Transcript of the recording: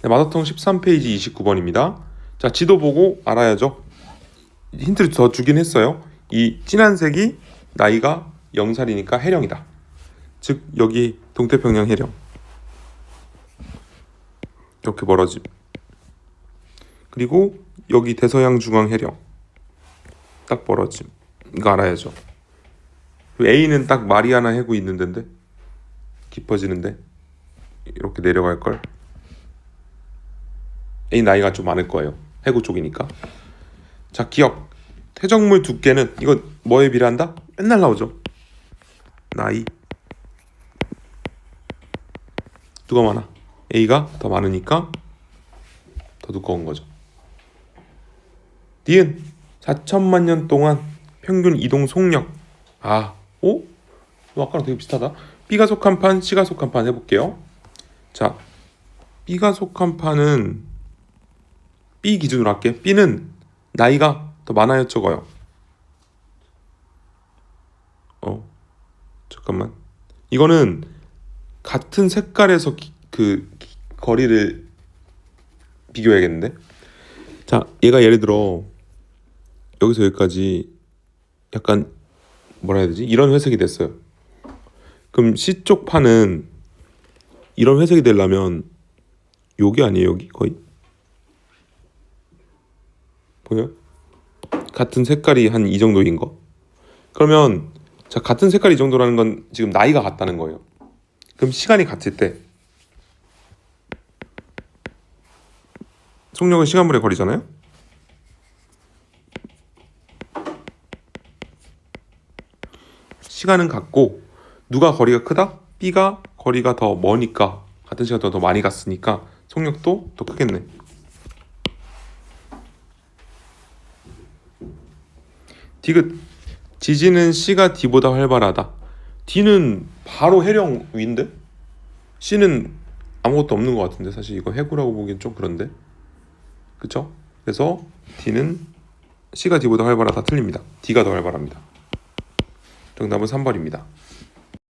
네, 마더통 13페이지 29번입니다. 자, 지도 보고 알아야죠. 힌트를 더 주긴 했어요. 이 진한 색이 나이가 0살이니까 해령이다. 즉 여기 동태평양 해령. 이렇게 멀어짐. 그리고 여기 대서양 중앙 해령. 딱 멀어짐. 이거 알아야죠. 그리고 A는 딱 마리아나 해구 있는 데인데 깊어지는데 이렇게 내려갈 걸. A 나이가 좀 많을 거예요. 해구 쪽이니까. 자, 기억. 퇴적물 두께는 이거 뭐에 비례한다? 맨날 나오죠. 나이. 누가 많아? A가 더 많으니까 더 두꺼운 거죠. D은 4천만 년 동안 평균 이동 속력. 아, 오? 아까랑 되게 비슷하다. B가 속한 판, C가 속한 판 해볼게요. 자, B가 속한 판은 B 기준으로 할게. B는 나이가 더 많아요, 적어요. 어, 잠깐만. 이거는 같은 색깔에서 기- 그 기- 거리를 비교해야겠는데. 자, 얘가 예를 들어 여기서 여기까지 약간 뭐라 해야 되지? 이런 회색이 됐어요. 그럼 C 쪽 판은 이런 회색이 되려면 여기 아니에요, 여기 거의? 보여? 같은 색깔이 한 이 정도인 거. 그러면 자 같은 색깔이 이 정도라는 건 지금 나이가 같다는 거예요. 그럼 시간이 같을 때 속력은 시간분의 거리잖아요. 시간은 같고 누가 거리가 크다? B가 거리가 더 머니까 같은 시간 동안 더 많이 갔으니까 속력도 더 크겠네. 디귿 지진은 C가 D보다 활발하다. D는 바로 해령 위인데 C는 아무것도 없는 것 같은데 사실 이거 해구라고 보기엔 좀 그런데 그쵸? 그래서 D는 C가 D보다 활발하다 틀립니다. D가 더 활발합니다. 정답은 3번입니다.